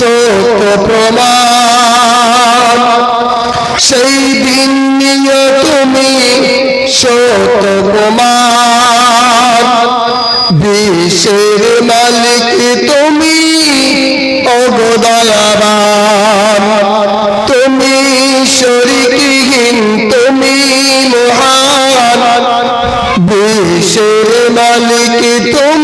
সত্য প্রমাণ। সেই দিন নিয়ে তুমি সত্য প্রমাণ। বিশের মালিক তুমি অগদয়াবান তুমি শরীরহীন, তুমি মহান। বিশের মালিক তুমি